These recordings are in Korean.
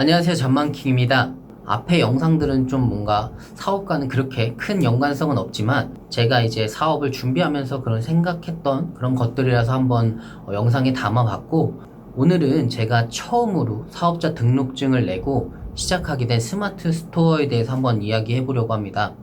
안녕하세요 전망킹입니다 앞에 영상들은 좀 뭔가 사업과는 그렇게 큰 연관성은 없지만 제가 이제 사업을 준비하면서 그런 생각했던 그런 것들이라서 한번 어, 영상에 담아봤고 오늘은 제가 처음으로 사업자 등록증을 내고 시작하게 된 스마트 스토어에 대해서 한번 이야기해 보려고 합니다.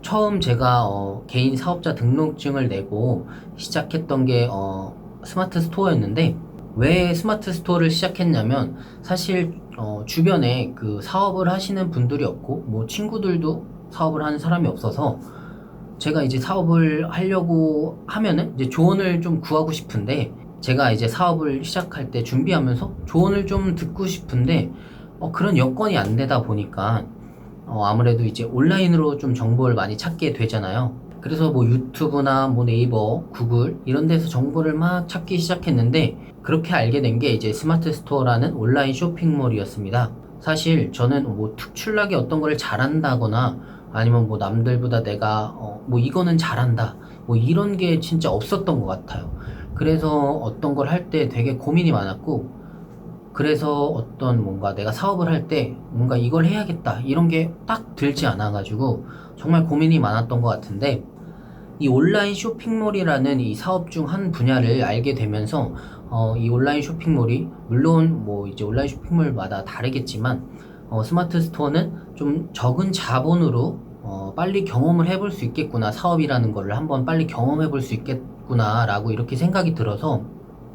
처음 제가 어, 개인 사업자 등록증을 내고 시작했던 게 어, 스마트 스토어였는데 왜 스마트 스토어를 시작했냐면 사실 어, 주변에 그 사업을 하시는 분들이 없고 뭐 친구들도 사업을 하는 사람이 없어서 제가 이제 사업을 하려고 하면은 이제 조언을 좀 구하고 싶은데 제가 이제 사업을 시작할 때 준비하면서 조언을 좀 듣고 싶은데 어, 그런 여건이 안 되다 보니까 어, 아무래도 이제 온라인으로 좀 정보를 많이 찾게 되잖아요. 그래서 뭐 유튜브나 뭐 네이버, 구글 이런 데서 정보를 막 찾기 시작했는데 그렇게 알게 된 게 이제 스마트 스토어라는 온라인 쇼핑몰이었습니다. 사실 저는 뭐 특출나게 어떤 걸 잘한다거나 아니면 뭐 남들보다 내가 어, 뭐 이거는 잘한다 뭐 이런 게 진짜 없었던 것 같아요. 그래서 어떤 걸 할 때 되게 고민이 많았고 그래서 어떤 뭔가 내가 사업을 할 때 뭔가 이걸 해야겠다 이런 게 딱 들지 않아 가지고 정말 고민이 많았던 것 같은데 이 온라인 쇼핑몰이라는 이 사업 중 한 분야를 알게 되면서 어, 이 온라인 쇼핑몰이 물론 뭐 이제 온라인 쇼핑몰마다 다르겠지만 어, 스마트 스토어는 좀 적은 자본으로 어, 빨리 경험을 해볼 수 있겠구나 사업이라는 거를 한번 빨리 경험해 볼 수 있겠구나라고 이렇게 생각이 들어서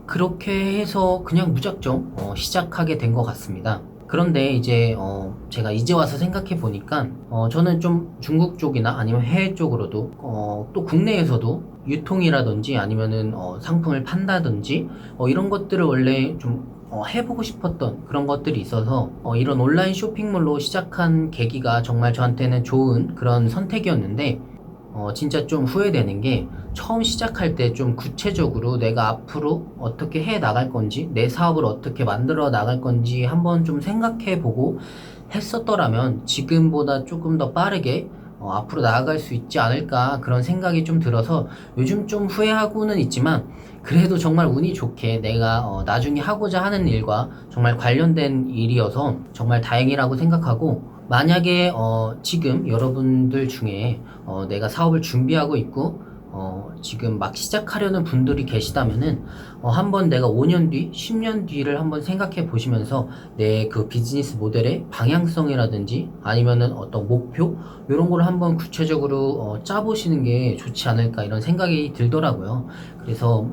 그렇게 해서 그냥 무작정 어, 시작하게 된 것 같습니다. 그런데 이제 어, 제가 이제 와서 생각해 보니까 어, 저는 좀 중국 쪽이나 아니면 해외 쪽으로도 어, 또 국내에서도 유통이라든지 아니면은 어, 상품을 판다든지 어, 이런 것들을 원래 좀 어, 해보고 싶었던 그런 것들이 있어서 어, 이런 온라인 쇼핑몰로 시작한 계기가 정말 저한테는 좋은 그런 선택이었는데 어, 진짜 좀 후회되는 게 처음 시작할 때 좀 구체적으로 내가 앞으로 어떻게 해 나갈 건지 내 사업을 어떻게 만들어 나갈 건지 한번 좀 생각해 보고 했었더라면 지금보다 조금 더 빠르게 어, 앞으로 나아갈 수 있지 않을까 그런 생각이 좀 들어서 요즘 좀 후회하고는 있지만 그래도 정말 운이 좋게 내가 어, 나중에 하고자 하는 일과 정말 관련된 일이어서 정말 다행이라고 생각하고 만약에 어, 지금 여러분들 중에 어, 내가 사업을 준비하고 있고 어, 지금 막 시작하려는 분들이 계시다면은 어, 한번 내가 5년 뒤, 10년 뒤를 한번 생각해 보시면서 내 그 비즈니스 모델의 방향성이라든지 아니면은 어떤 목표 이런 거를 한번 구체적으로 어, 짜보시는 게 좋지 않을까 이런 생각이 들더라고요. 그래서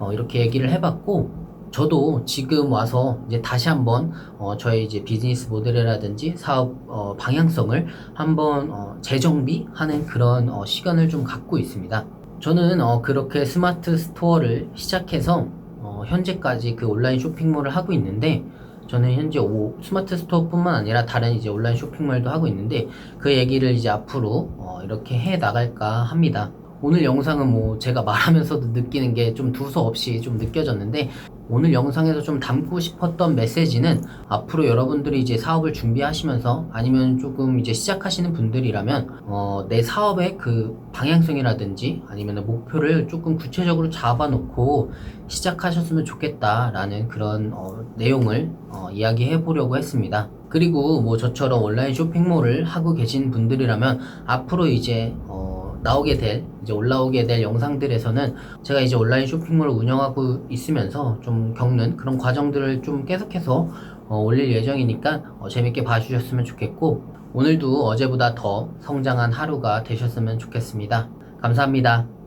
어, 이렇게 얘기를 해봤고 저도 지금 와서 이제 다시 한번 어, 저의 이제 비즈니스 모델이라든지 사업 어, 방향성을 한번 어, 재정비하는 그런 어, 시간을 좀 갖고 있습니다. 저는 어, 그렇게 스마트 스토어를 시작해서 어, 현재까지 그 온라인 쇼핑몰을 하고 있는데 저는 현재 오, 스마트 스토어뿐만 아니라 다른 이제 온라인 쇼핑몰도 하고 있는데 그 얘기를 이제 앞으로 어, 이렇게 해 나갈까 합니다. 오늘 영상은 뭐 제가 말하면서도 느끼는 게 좀 두서없이 좀 느껴졌는데 오늘 영상에서 좀 담고 싶었던 메시지는 앞으로 여러분들이 이제 사업을 준비하시면서 아니면 조금 이제 시작하시는 분들이라면 어, 내 사업의 그 방향성이라든지 아니면 목표를 조금 구체적으로 잡아놓고 시작하셨으면 좋겠다라는 그런 어, 내용을 어, 이야기해 보려고 했습니다. 그리고 뭐 저처럼 온라인 쇼핑몰을 하고 계신 분들이라면 앞으로 이제 어, 나오게 될 이제 올라오게 될 영상들에서는 제가 이제 온라인 쇼핑몰을 운영하고 있으면서 좀 겪는 그런 과정들을 좀 계속해서 어, 올릴 예정이니까 어, 재밌게 봐주셨으면 좋겠고 오늘도 어제보다 더 성장한 하루가 되셨으면 좋겠습니다. 감사합니다.